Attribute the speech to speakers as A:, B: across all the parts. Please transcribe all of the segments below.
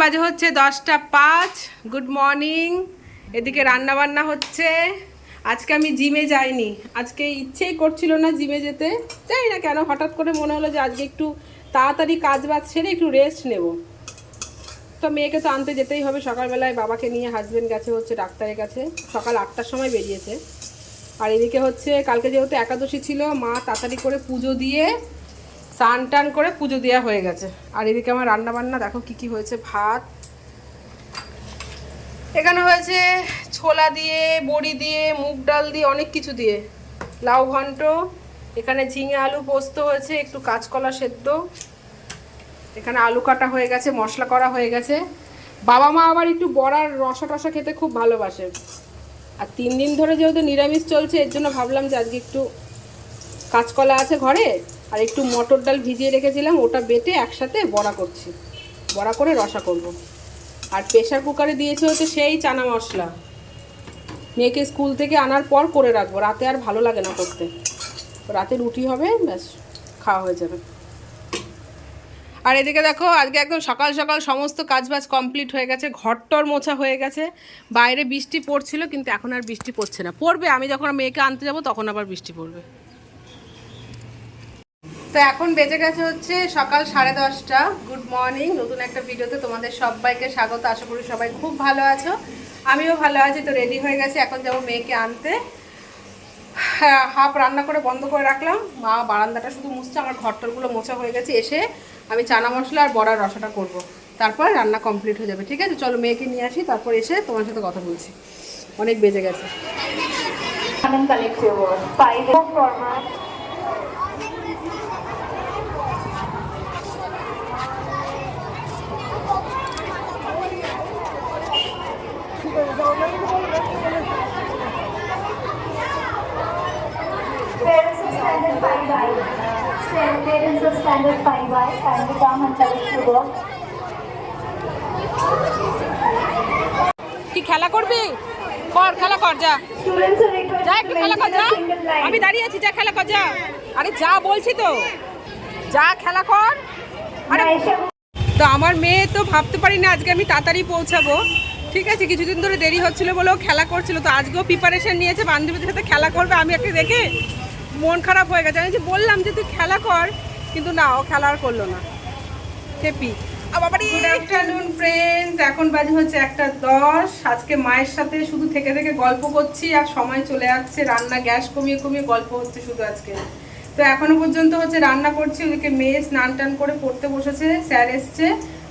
A: বাজে হচ্ছে দশটা পাঁচ। গুড মর্নিং এদিকে রান্না বান্না হচ্ছে। আজকে আমি জিমে যাইনি। আজকে ইচ্ছেই করছিল না জিমে যেতে। জানি না কেন, হঠাৎ করে মনে হলো যে আজকে একটু তাড়াতাড়ি কাজ বাজ সেরে একটু রেস্ট নেব। তো মেয়েকে তো আনতে যেতেই হবে সকালবেলায়। বাবাকে নিয়ে হাজব্যান্ড গেছে হচ্ছে ডাক্তারের কাছে। সকাল আটটার সময় বেরিয়েছে। আর এদিকে হচ্ছে, কালকে যেহেতু একাদশী ছিল, মা তাড়াতাড়ি করে পুজো দিয়ে স্নান টান করে পুজো দেওয়া হয়ে গেছে। আর এদিকে আমার রান্না বান্না দেখো কি কি হয়েছে, ভাত। এখানে হয়েছে ছোলা দিয়ে, বড়ি দিয়ে, মুগ ডাল দিয়ে, অনেক কিছু দিয়ে। লাউ ঘন্ট, এখানে ঝিঙে আলু পোস্ত হয়েছে, একটু কাঁচকলা সেদ্ধ। এখানে আলু কাটা হয়ে গেছে, মশলা করা হয়ে গেছে। বাবা মা আবার একটু বড়ার রসা টসা খেতে খুব ভালোবাসে। আর তিন দিন ধরে যেহেতু নিরামিষ চলছে, এর জন্য ভাবলাম যে আজকে একটু কাঁচকলা আছে ঘরে আর একটু মটর ডাল ভিজিয়ে রেখেছিলাম, ওটা বেটে একসাথে বড়া করছি। বড়া করে রসা করব। আর প্রেশার কুকারে দিয়েছে হচ্ছে সেই চানা মশলা। মেয়েকে স্কুল থেকে আনার পর করে রাখব, রাতে আর ভালো লাগে না করতে। রাতে রুটি হবে, ব্যাস, খাওয়া হয়ে যাবে। আর এদিকে দেখো, আজকে একদম সকাল সকাল সমস্ত কাজবাজ কমপ্লিট হয়ে গেছে, ঘরটর মোছা হয়ে গেছে। বাইরে বৃষ্টি পড়ছিল, কিন্তু এখন আর বৃষ্টি পড়ছে না। পড়বে, আমি যখন মেয়েকে আনতে যাব, তখন আবার বৃষ্টি পড়বে। তো এখন বেজে গেছে হচ্ছে সকাল সাড়ে দশটা। গুড মর্নিং নতুন একটা ভিডিওতে তোমাদের সবাইকে স্বাগত। আশা করি সবাই খুব ভালো আছো। আমিও ভালো আছি তো রেডি হয়ে গেছি। এখন যাব মেয়েকে আনতে। হ্যাঁ, হাফ রান্না করে বন্ধ করে রাখলাম। মা বারান্দাটা শুধু মুছছে আমার ঘরটরগুলো মোছা হয়ে গেছে। এসে আমি চানা মশলা আর বড়ার রসাটা করব। তারপর রান্না কমপ্লিট হয়ে যাবে ঠিক আছে? চলো মেয়েকে নিয়ে আসি তারপর এসে তোমার সাথে কথা বলছি। অনেক বেজে গেছে। খেলা করবি? কর খেলা কর যা। যা একটু খেলা কর যা. আমি দাঁড়িয়ে আছি যা খেলা কর যা। আরে যা বলছি তো। যা খেলা কর। আরে তো আমার মেয়ে তো ভাবতে পারি না আজকে আমি তাড়াতাড়ি পৌঁছাবো। ঠিক আছে কিছুদিন ধরে দেরি হচ্ছিল বলেও খেলা করছিল তো আজকেও প্রিপারেশন নিয়েছে বান্ধবীদের সাথে খেলা করবে আমি একটা দেখে মন খারাপ হয়ে গেছে। আমি যে বললাম যে তুই খেলা কর কিন্তু না ও খেলা আর করল না। আফটারনুন এখন বাজে হচ্ছে একটা দশ। আজকে মায়ের সাথে শুধু থেকে থেকে গল্প করছি আর সময় চলে যাচ্ছে। রান্না গ্যাস কমিয়ে কমিয়ে গল্প হচ্ছে শুধু আজকে। তো এখনও পর্যন্ত হচ্ছে রান্না করছি। ওদিকে মেয়ে স্নান টান করে পড়তে বসেছে, স্যার এসছে।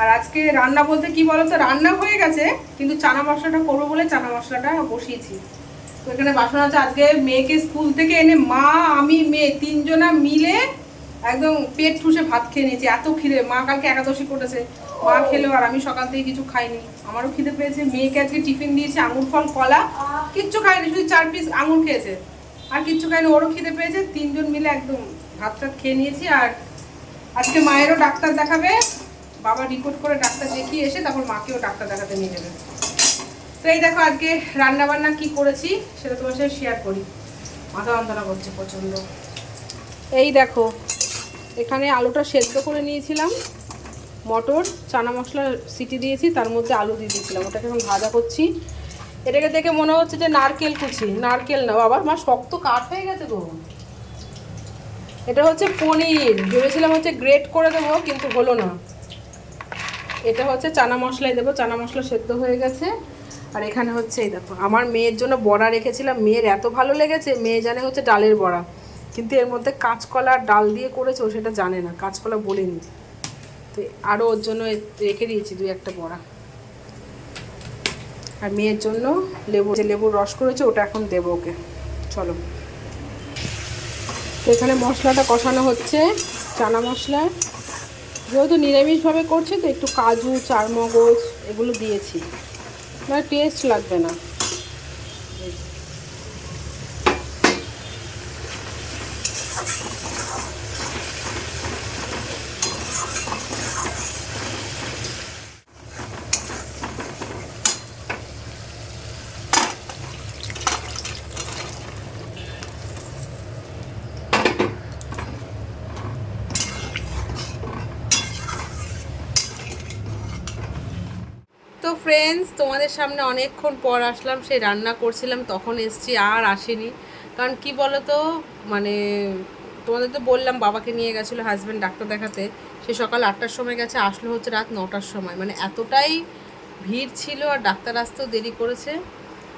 A: আর আজকে রান্না বলতে কি বলতো? রান্না হয়ে গেছে, কিন্তু চানা মশলাটা করব বলে চানা মশলাটা বসিয়েছি। তো এখানে বাসন আছে। আজকে মেয়েকে স্কুল থেকে এনে মা, আমি, মেয়ে তিনজনা মিলে একদম পেট ঠুসে ভাত খেয়ে নিয়েছি, এত খিদে। মা কালকে একাদশী করেছে। মা খেলো আর আমি সকাল থেকে কিছু খাইনি। আমারও খিদে পেয়েছে, মেয়েকে আজকে টিফিন দিয়েছে, আঙুর ফল, কলা। কিচ্ছু খাইনি, শুধু চার পিস আঙুর খেয়েছে। আর কিচ্ছু খাইনি, ওরও খিদে পেয়েছে। তিনজন মিলে একদম ভাত টাত খেয়ে নিয়েছি আর আজকে মায়েরও ডাক্তার দেখাবে। বাবা রিপোর্ট করে ডাক্তার দেখিয়ে এসে তারপর মাকেও ডাক্তার দেখাতে নিয়ে যাবে। তো এই দেখো, আজকে রান্না বান্না কি করেছি সেটা তোমার সাথে শেয়ার করি। মাথা যন্ত্রণা করছে প্রচণ্ড। এই দেখো এখানে আলুটা সেদ্ধ করে নিয়েছিলাম। মটর, চানা মশলা সিটি দিয়েছি, তার মধ্যে আলু দিয়ে দিয়েছিলাম। ওটাকে এখন ভাজা করছি। এটাকে দেখে মনে হচ্ছে যে নারকেল কুচি। নারকেল না, বাবা, মা, শক্ত কাঠ হয়ে গেছে গো। এটা হচ্ছে পনির। ভেবেছিলাম হচ্ছে গ্রেট করে দেবো, কিন্তু হলো না। এটা হচ্ছে চানা মশলাই দেবো। চানা মশলা সেদ্ধ হয়ে গেছে। আর এখানে হচ্ছে, এই দেখো, আমার মেয়ের জন্য বড়া রেখেছিলাম। মেয়ের এত ভালো লেগেছে, মেয়ে জানে হচ্ছে ডালের বড়া। কিন্তু এর মধ্যে কাঁচকলা ডাল দিয়ে করেছে ও সেটা জানে না, কাঁচকলা বলিনি। তো আরও ওর জন্য রেখে দিয়েছি দুই একটা বড়া। আর মেয়ের জন্য লেবু, যে লেবুর রস করেছে ওটা এখন দেবো ওকে। চলো। তো এখানে মশলাটা কষানো হচ্ছে, চানা মশলা। যেহেতু নিরামিষভাবে করছে, তো একটু কাজু, চারমগজ এগুলো দিয়েছি। না টেস্ট লাগবে না। ফ্রেন্ডস তোমাদের সামনে অনেকক্ষণ পর আসলাম সে রান্না করছিলাম, তখন এসছি, আর আসেনি। কারণ কি বলো তো মানে তোমাদের তো বললাম, বাবাকে নিয়ে গেছিল হাজব্যান্ড ডাক্তার দেখাতে। সে সকাল আটটার সময় গেছে, আসলো হচ্ছে রাত নটার সময়। মানে এতটাই ভিড় ছিল, আর ডাক্তার আসতেও দেরি করেছে।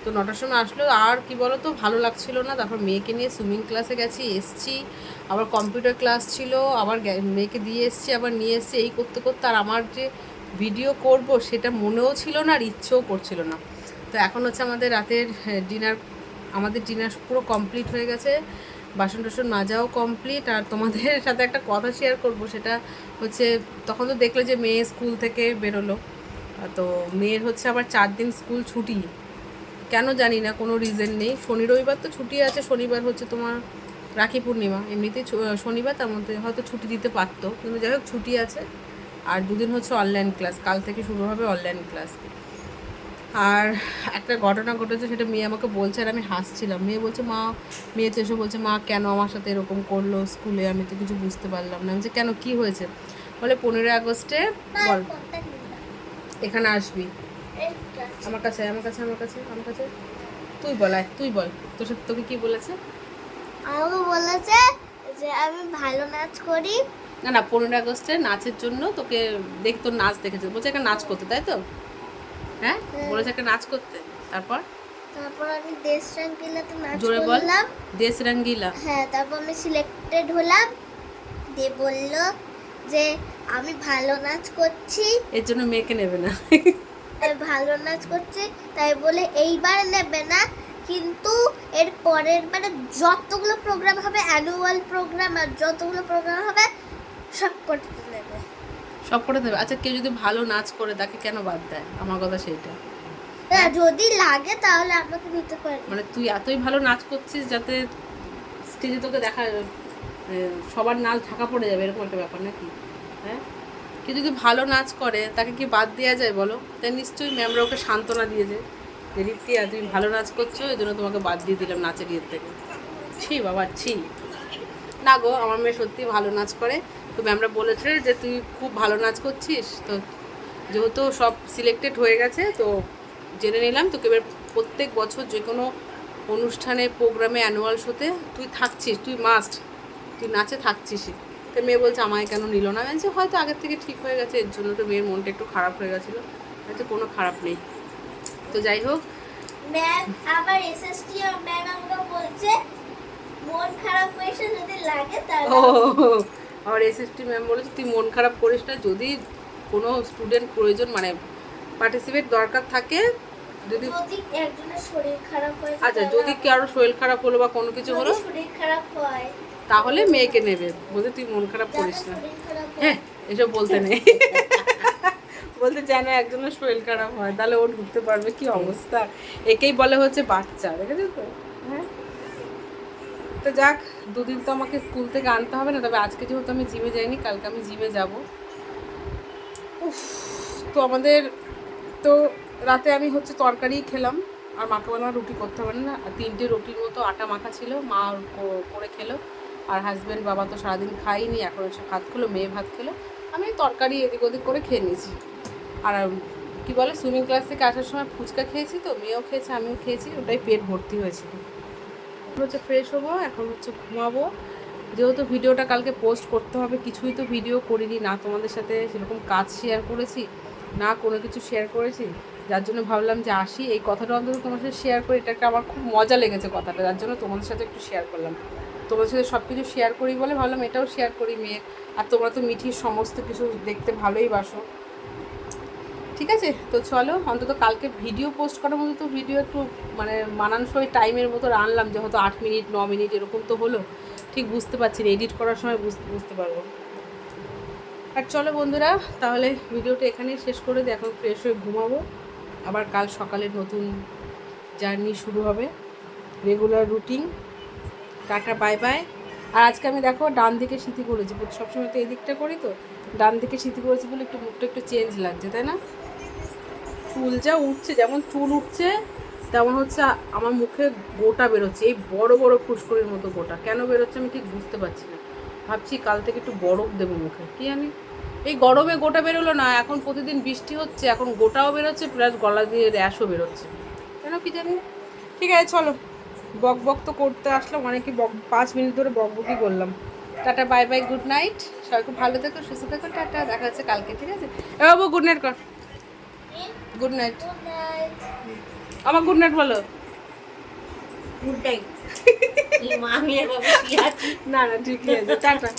A: তো নটার সময় আসলো, আর কি বলো তো ভালো লাগছিল না। তারপর মেয়েকে নিয়ে সুইমিং ক্লাসে গেছি, এসছি। আবার কম্পিউটার ক্লাস ছিল, আবার মেয়েকে দিয়ে এসছি, আবার নিয়ে এসছি। এই করতে করতে আর আমার যে ভিডিও করব, সেটা মনেও ছিল না আর ইচ্ছেও করছিল না। তো এখন হচ্ছে আমাদের রাতের ডিনার আমাদের ডিনার পুরো কমপ্লিট হয়ে গেছে। বাসন টাসন মাজাও কমপ্লিট আর তোমাদের সাথে একটা কথা শেয়ার করব, সেটা হচ্ছে তখন তো দেখলে যে মেয়ে স্কুল থেকে বেরোলো। তো মেয়ের হচ্ছে আবার চার দিন স্কুল ছুটি। কেন জানি না, কোনো রিজন নেই। শনি, রবিবার তো ছুটি আছে, শনিবার হচ্ছে তোমার রাখি পূর্ণিমা। এমনিতেই শনিবার তার মধ্যে হয়তো ছুটি দিতে পারতো। কিন্তু যাই হোক, ছুটি আছে। আর দুদিন হচ্ছে অনলাইন ক্লাস কাল থেকে শুরু হবে অনলাইন ক্লাস আর একটা ঘটনা ঘটেছে সেটা মেয়ে আমাকে বলছে আর আমি হাসছিলাম। মেয়ে বলছে মা মেয়ে তো এসে বলছে মা কেন আমার সাথে এরকম করল? স্কুলে আমি তো কিছু বুঝতে পারলাম না। আমি বলছি, কেন? কি হয়েছে? বলে পনেরোই আগস্টে বল। এখানে আসবি। আমার কাছে আমার কাছে আমার কাছে আমার কাছে তুই বল আয়, তুই বল। তোর সাথে তোকে কি বলেছে?
B: আমাকে বলেছে যে আমি ভালো নাচ করি
A: না না পনেরোই আগস্টে নাচের জন্য তোকে দেখ তোর নাচ দেখেছে। বলছে একটা নাচ করতে তাই তো? হ্যাঁ? বলেছে একটা নাচ করতে। তারপর?
B: তারপর আমি দেশ রঙ্গিলাতে নাচ
A: জোরে বল। দেশ রঙ্গিলা।
B: হ্যাঁ তারপর আমি সিলেক্টেড হলাম। দিয়ে বলল যে আমি ভালো নাচ করছি।
A: এর জন্য মেয়েকে নেবে না।
B: ভালো নাচ করছি তাই বলে এইবার নেবে না। কিন্তু এর পরের বারে যতগুলো প্রোগ্রাম হবে অ্যানুয়াল প্রোগ্রাম আর যতগুলো প্রোগ্রাম হবে সব
A: করে দেবে। আচ্ছা কেউ যদি ভালো নাচ করে তাকে কেন বাদ দেয়? আমার কথা সেইটা।
B: যদি লাগে তাহলে আমাকে নিতে পারে।
A: মানে তুই এতই ভালো নাচ করছিস যাতে স্টেজে তোকে দেখা সবার নাচ ঢাকা পড়ে যাবে এরকম একটা ব্যাপার নাকি? হ্যাঁ? কেউ যদি ভালো নাচ করে তাকে কি বাদ দেওয়া যায় বলো? তাই নিশ্চয়ই ম্যামরা ওকে সান্ত্বনা দিয়েছে যে রিপ্তিয়া তুমি ভালো নাচ করছ এই জন্য তোমাকে বাদ দিয়ে দিলাম নাচের ইয়ের থেকে। ছি বাবা ছি। না গো আমার মেয়ে সত্যি ভালো নাচ করে। তো ম্যামরা বলেছে যে তুই খুব ভালো নাচ করছিস তো যেহেতু সব সিলেক্টেড হয়ে গেছে তো জেনে নিলাম তোকে এবার প্রত্যেক বছর যে কোনো অনুষ্ঠানে প্রোগ্রামে অ্যানুয়াল শোতে তুই থাকছিস তুই মাস্ট তুই নাচে থাকছিসই। তো মেয়ে বলছে আমায় কেন নিল না? বলছি, হয়তো আগের থেকে ঠিক হয়ে গেছে এর জন্য তো মেয়ের মনটা একটু খারাপ হয়ে গেছিল হয়তো কোনো খারাপ নেই। তো যাই হোক।
B: ম্যাম আবার এসএসটি ম্যাম আমাকে বলছে মন খারাপ হয়েছে যদি লাগে তাহলে
A: আমার এসএসটি ম্যাম বলেছে তুই মন খারাপ করিস না যদি কোনো স্টুডেন্ট প্রয়োজন মানে পার্টিসিপেট দরকার থাকে যদি
B: যদি একজনের শরীর খারাপ হয়
A: আচ্ছা যদি কারও শরীর খারাপ হলো বা কোনো কিছু হলো
B: শরীর খারাপ হয়
A: তাহলে মেয়েকে নেবে। বলতে তুই মন খারাপ করিস না।
B: হয়।
A: এসব বলতে নেই। বলতে জানো একজনের শরীর খারাপ হয় তাহলে ও ঢুকতে পারবে কি অবস্থা? একেই বলে হচ্ছে বাচ্চা দেখেছ তো? তো যাক দুদিন তো আমাকে স্কুল থেকে আনতে হবে না তবে আজকে যেহেতু আমি জিমে যাইনি কালকে আমি জিমে যাব। উফ, তো আমাদের তো রাতে আমি হচ্ছে তরকারি খেলাম আর মাকে বললাম রুটি করতে হবে না আর তিনটে রুটির মতো আটা মাখা ছিল মা করে খেলো আর হাজব্যান্ড বাবা তো সারাদিন খাইনি এখন এসে ভাত খেলো মেয়ে ভাত খেলো আমি তরকারি এদিক ওদিক করে খেয়ে নিয়েছি। আর কি বলে সুইমিং ক্লাস থেকে আসার সময় ফুচকা খেয়েছি তো মেয়েও খেয়েছে আমিও খেয়েছি ওটাই পেট ভর্তি হয়েছিল। হচ্ছে ফ্রেশ হব, এখন হচ্ছে ঘুমাবো। যেহেতু ভিডিওটা কালকে পোস্ট করতে হবে, কিছুই তো ভিডিও করিনি, না তোমাদের সাথে সেরকম কাজ শেয়ার করেছি, না কোনো কিছু শেয়ার করেছি। যার জন্য ভাবলাম যে আসি, এই কথাটা অন্তত তোমার সাথে শেয়ার করি, এটা একটা আমার খুব মজা লেগেছে কথাটা, যার জন্য তোমাদের সাথে একটু শেয়ার করলাম। তোমাদের সাথে সব কিছু শেয়ার করি বলে ভাবলাম, এটাও শেয়ার করি মেয়ের। আর তোমরা তো মিঠির সমস্ত কিছু দেখতে ভালোই বাসো। ঠিক আছে? তো চলো, অন্তত কালকে ভিডিও পোস্ট করার মতো তো ভিডিও একটু মানে মানানসই টাইমের মতো আনলাম, যে হয়তো আট মিনিট ন মিনিট এরকম তো হলো। ঠিক বুঝতে পারছি না এডিট করার সময় বুঝতে বুঝতে পারব। আর চলো বন্ধুরা, তাহলে ভিডিওটা এখানেই শেষ করে দিই, এখন ফ্রেশ হয়ে ঘুমাবো। আবার কাল সকালে নতুন জার্নি শুরু হবে। Regular routine tata bye bye আর আজকে আমি দেখো, ডান দিকে সিঁথি করেছি, সবসময় তো এই দিকটা করি তো। ডান দিকে সিঁথি করেছি বলে একটু মুখটা একটু চেঞ্জ লাগছে, তাই না? চুল যা উঠছে, যেমন চুল উঠছে, তেমন হচ্ছে আমার মুখে গোটা বেরোচ্ছে। এই বড় বড় ফুসকুড়ির মতো গোটা। কেন বেরোচ্ছে আমি ঠিক বুঝতে পারছি না। ভাবছি কাল থেকে একটু বরফ দেবো মুখে। কি জানি? এই গরমে গোটা বেরোলো না, এখন প্রতিদিন বৃষ্টি হচ্ছে, এখন গোটাও বেরোচ্ছে, প্লাস গলা দিয়ে র্যাশও বেরোচ্ছে। কেন কি জানি? ঠিক আছে, চলো। বক বক তো করতে আসলাম, অনেকে বক পাঁচ মিনিট ধরে বক বকই করলাম। Tata bye bye good night. সবাই খুব ভালো থেকো সুস্থ থেকো টাটা দেখা হচ্ছে কালকে ঠিক আছে? এ বাবু গুড নাইট কর। Good night. আমার গুড নাইট বলো।
C: Good night.
A: না না ঠিকই আছে টাটা।